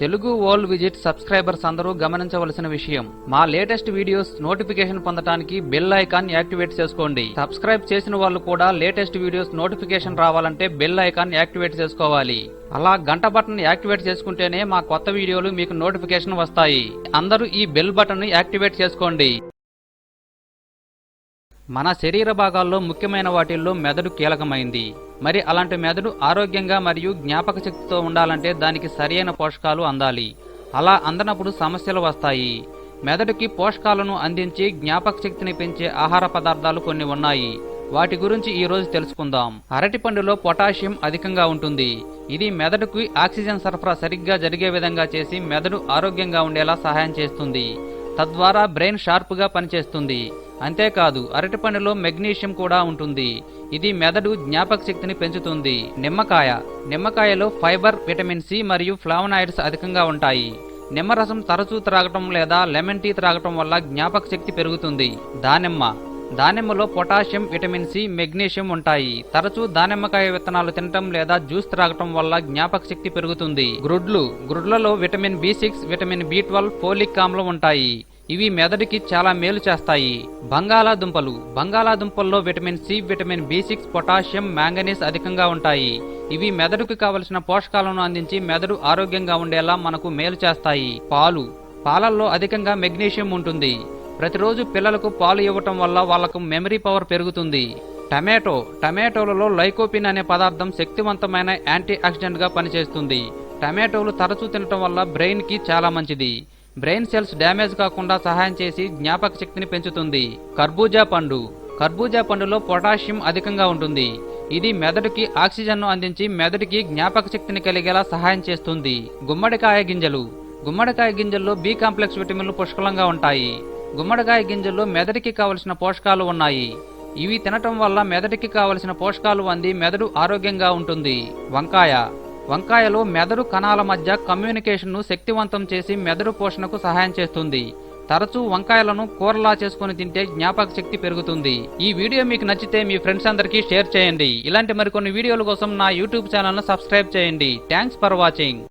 Telugu world visit subscribers అందరూ గమనించవలసిన విషయం. మా లేటెస్ట్ వీడియోస్ నోటిఫికేషన్ పొందడానికి బెల్ ఐకాన్ యాక్టివేట్ చేసుకోండి. సబ్స్క్రైబ్ చేసిన వాళ్ళు కూడా లేటెస్ట్ వీడియోస్ నోటిఫికేషన్ రావాలంటే బెల్ ఐకాన్ యాక్టివేట్ చేసుకోవాలి. అలా గంట బటన్ యాక్టివేట్ చేసుకుంటేనే మా కొత్త వీడియోలు మీకు నోటిఫికేషన్ వస్తాయి. అందరూ ఈ బెల్ బటన్ యాక్టివేట్ చేసుకోండి. మన శరీర భాగాల్లో ముఖ్యమైన వాటిల్లో మెదడు కీలకమైంది. మరి అలాంటి మెదడు ఆరోగ్యంగా మరియు జ్ఞాపక శక్తితో ఉండాలంటే దానికి సరియైన పోషకాలు అందాలి. అలా అందనప్పుడు సమస్యలు వస్తాయి. మెదడుకి పోషకాలను అందించి జ్ఞాపక శక్తిని పెంచే ఆహార పదార్థాలు కొన్ని ఉన్నాయి. వాటి గురించి ఈ రోజు తెలుసుకుందాం. అరటిపండులో పొటాషియం అధికంగా ఉంటుంది. ఇది మెదడుకి ఆక్సిజన్ సరఫరా సరిగ్గా జరిగే విధంగా చేసి మెదడు ఆరోగ్యంగా ఉండేలా సహాయం చేస్తుంది. తద్వారా బ్రెయిన్ షార్ప్గా పనిచేస్తుంది. అంతేకాదు అరటిపండులో మెగ్నీషియం కూడా ఉంటుంది. ఇది మెదడు జ్ఞాపక శక్తిని పెంచుతుంది. నిమ్మకాయ. నిమ్మకాయలో ఫైబర్ విటమిన్ సి మరియు ఫ్లావనాయిడ్స్ అధికంగా ఉంటాయి. నిమ్మరసం తరచూ త్రాగటం లేదా లెమన్ టీ త్రాగటం వల్ల జ్ఞాపక శక్తి పెరుగుతుంది. దానిమ్మ. దానిమ్మలో పొటాషియం విటమిన్ సి మెగ్నీషియం ఉంటాయి. తరచూ దానిమ్మకాయ విత్తనాలు తినటం లేదా జ్యూస్ త్రాగటం వల్ల జ్ఞాపక శక్తి పెరుగుతుంది. గ్రుడ్లు. గ్రుడ్లలో vitamin B six vitamin B twelve folic ఆమ్లం ఉంటాయి. ఇవి మెదడుకి చాలా మేలు చేస్తాయి. బంగాళాదుంపలు. బంగాళాదుంపల్లో vitamin C vitamin B six potassium manganese అధికంగా ఉంటాయి. ఇవి మెదడుకు కావలసిన పోషకాలను అందించి మెదడు ఆరోగ్యంగా ఉండేలా మనకు మేలు చేస్తాయి. పాలు. పాలల్లో అధికంగా మెగ్నీషియం ఉంటుంది. ప్రతిరోజు పిల్లలకు పాలు ఇవ్వటం వల్ల వాళ్ళకు మెమరీ పవర్ పెరుగుతుంది. టమాటో టమాటోలలో లైకోపిన్ అనే పదార్థం శక్తివంతమైన యాంటీ ఆక్సిడెంట్గా పనిచేస్తుంది. టమాటోలు తరచూ తినటం వల్ల బ్రెయిన్కి చాలా మంచిది. బ్రెయిన్ సెల్స్ డ్యామేజ్ కాకుండా సహాయం చేసి జ్ఞాపక శక్తిని పెంచుతుంది. కర్బూజా పండు. కర్బూజా పండులో పొటాషియం అధికంగా ఉంటుంది. ఇది మెదడుకి ఆక్సిజన్ను అందించి మెదడుకి జ్ఞాపక శక్తిని కలిగేలా సహాయం చేస్తుంది. గుమ్మడికాయ గింజలు. గుమ్మడికాయ గింజల్లో బి కాంప్లెక్స్ విటమిన్లు పుష్కలంగా ఉంటాయి. గుమ్మడికాయ గింజల్లో మెదడుకి కావలసిన పోషకాలు ఉన్నాయి. ఇవి తినటం వల్ల మెదడుకి కావలసిన పోషకాలు అంది మెదడు ఆరోగ్యంగా ఉంటుంది. వంకాయ. వంకాయలో మెదడు కణాల మధ్య కమ్యూనికేషన్ను శక్తివంతం చేసి మెదడు పోషణకు సహాయం చేస్తుంది. తరచూ వంకాయలను కూరలా చేసుకుని తింటే జ్ఞాపక శక్తి పెరుగుతుంది. ఈ వీడియో మీకు నచ్చితే మీ ఫ్రెండ్స్ అందరికీ షేర్ చేయండి. ఇలాంటి మరికొన్ని వీడియోల కోసం నా యూట్యూబ్ ఛానల్ను సబ్స్క్రైబ్ చేయండి. Thanks for watching.